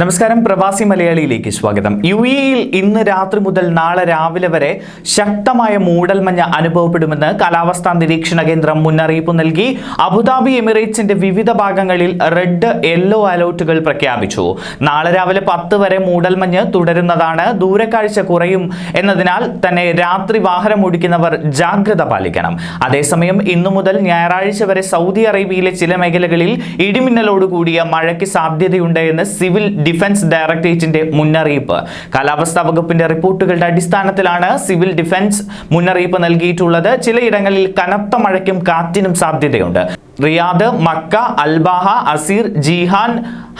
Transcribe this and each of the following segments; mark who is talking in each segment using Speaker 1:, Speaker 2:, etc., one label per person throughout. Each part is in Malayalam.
Speaker 1: നമസ്കാരം പ്രവാസി മലയാളിയിലേക്ക് സ്വാഗതം. യു എയിൽ ഇന്ന് രാത്രി മുതൽ നാളെ രാവിലെ വരെ ശക്തമായ മൂടൽമഞ്ഞ അനുഭവപ്പെടുമെന്ന് കാലാവസ്ഥാ നിരീക്ഷണ കേന്ദ്രം മുന്നറിയിപ്പ് നൽകി. അബുദാബി എമിറേറ്റ്സിന്റെ വിവിധ ഭാഗങ്ങളിൽ റെഡ് യെല്ലോ അലേർട്ടുകൾ പ്രഖ്യാപിച്ചു. നാളെ രാവിലെ പത്ത് വരെ മൂടൽമഞ്ഞ് തുടരുന്നതാണ്. ദൂരക്കാഴ്ച കുറയും എന്നതിനാൽ തന്നെ രാത്രി വാഹനം ഓടിക്കുന്നവർ ജാഗ്രത പാലിക്കണം. അതേസമയം ഇന്നു മുതൽ ഞായറാഴ്ച വരെ സൗദി അറേബ്യയിലെ ചില മേഖലകളിൽ ഇടിമിന്നലോടുകൂടിയ മഴയ്ക്ക് സാധ്യതയുണ്ട് എന്ന് സിവിൽ ഡിഫൻസ് ഡയറക്ടറേറ്റിന്റെ മുന്നറിയിപ്പ്. കാലാവസ്ഥാ വകുപ്പിന്റെ റിപ്പോർട്ടുകളുടെ അടിസ്ഥാനത്തിലാണ് സിവിൽ ഡിഫൻസ് മുന്നറിയിപ്പ് നൽകിയിട്ടുള്ളത്. ചിലയിടങ്ങളിൽ കനത്ത മഴയ്ക്കും കാറ്റിനും സാധ്യതയുണ്ട്. Riyadh Mecca Al Baha Asir Jizan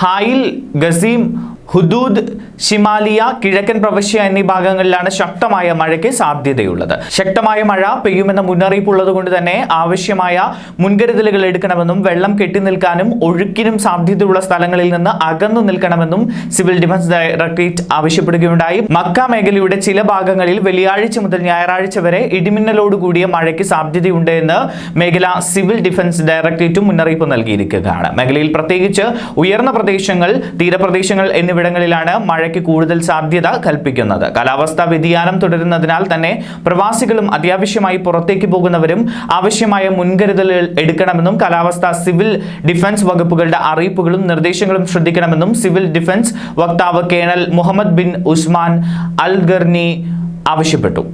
Speaker 1: Hail Qassim Hudud Shamaliya കിഴക്കൻ പ്രവിശ്യ എന്നീ ഭാഗങ്ങളിലാണ് ശക്തമായ മഴയ്ക്ക് സാധ്യതയുള്ളത്. ശക്തമായ മഴ പെയ്യുമെന്ന മുന്നറിയിപ്പ് ഉള്ളതുകൊണ്ട് തന്നെ ആവശ്യമായ മുൻകരുതലുകൾ എടുക്കണമെന്നും വെള്ളം കെട്ടി നിൽക്കാനും ഒഴുക്കിനും സാധ്യതയുള്ള സ്ഥലങ്ങളിൽ നിന്ന് അകന്നു നിൽക്കണമെന്നും സിവിൽ ഡിഫൻസ് ഡയറക്ടറേറ്റ് ആവശ്യപ്പെടുകയുണ്ടായി. മക്ക മേഖലയുടെ ചില ഭാഗങ്ങളിൽ വെള്ളിയാഴ്ച മുതൽ ഞായറാഴ്ച വരെ ഇടിമിന്നലോട് കൂടിയ മഴയ്ക്ക് സാധ്യതയുണ്ട് എന്ന് മേഖല സിവിൽ ഡിഫൻസ് ഡയറക്ടറേറ്റും മുന്നറിയിപ്പ് നൽകിയിരിക്കുകയാണ്. മേഖലയിൽ പ്രത്യേകിച്ച് ഉയർന്ന പ്രദേശങ്ങൾ തീരപ്രദേശങ്ങൾ എന്നിവിടങ്ങളിലാണ് മഴയ്ക്ക് കൂടുതൽ സാധ്യത കൽപ്പിക്കുന്നത്. കാലാവസ്ഥാ വ്യതിയാനം തുടരുന്നതിനാൽ തന്നെ പ്രവാസികളും അത്യാവശ്യമായി പുറത്തേക്ക് പോകുന്നവരും ആവശ്യമായ മുൻകരുതലുകൾ എടുക്കണമെന്നും കാലാവസ്ഥാ സിവിൽ ഡിഫൻസ് വകുപ്പുകളുടെ അറിയിപ്പുകളും നിർദ്ദേശങ്ങളും ശ്രദ്ധിക്കണമെന്നും സിവിൽ ഡിഫൻസ് വക്താവ് colonel Muhammad bin Usman Algarni ആവശ്യപ്പെട്ടു.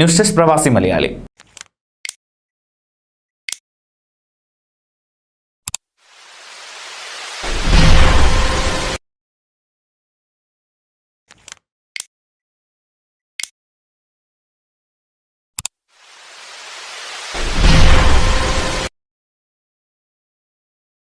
Speaker 1: ന്യൂസ് ഡെസ്ക് പ്രവാസി മലയാളി.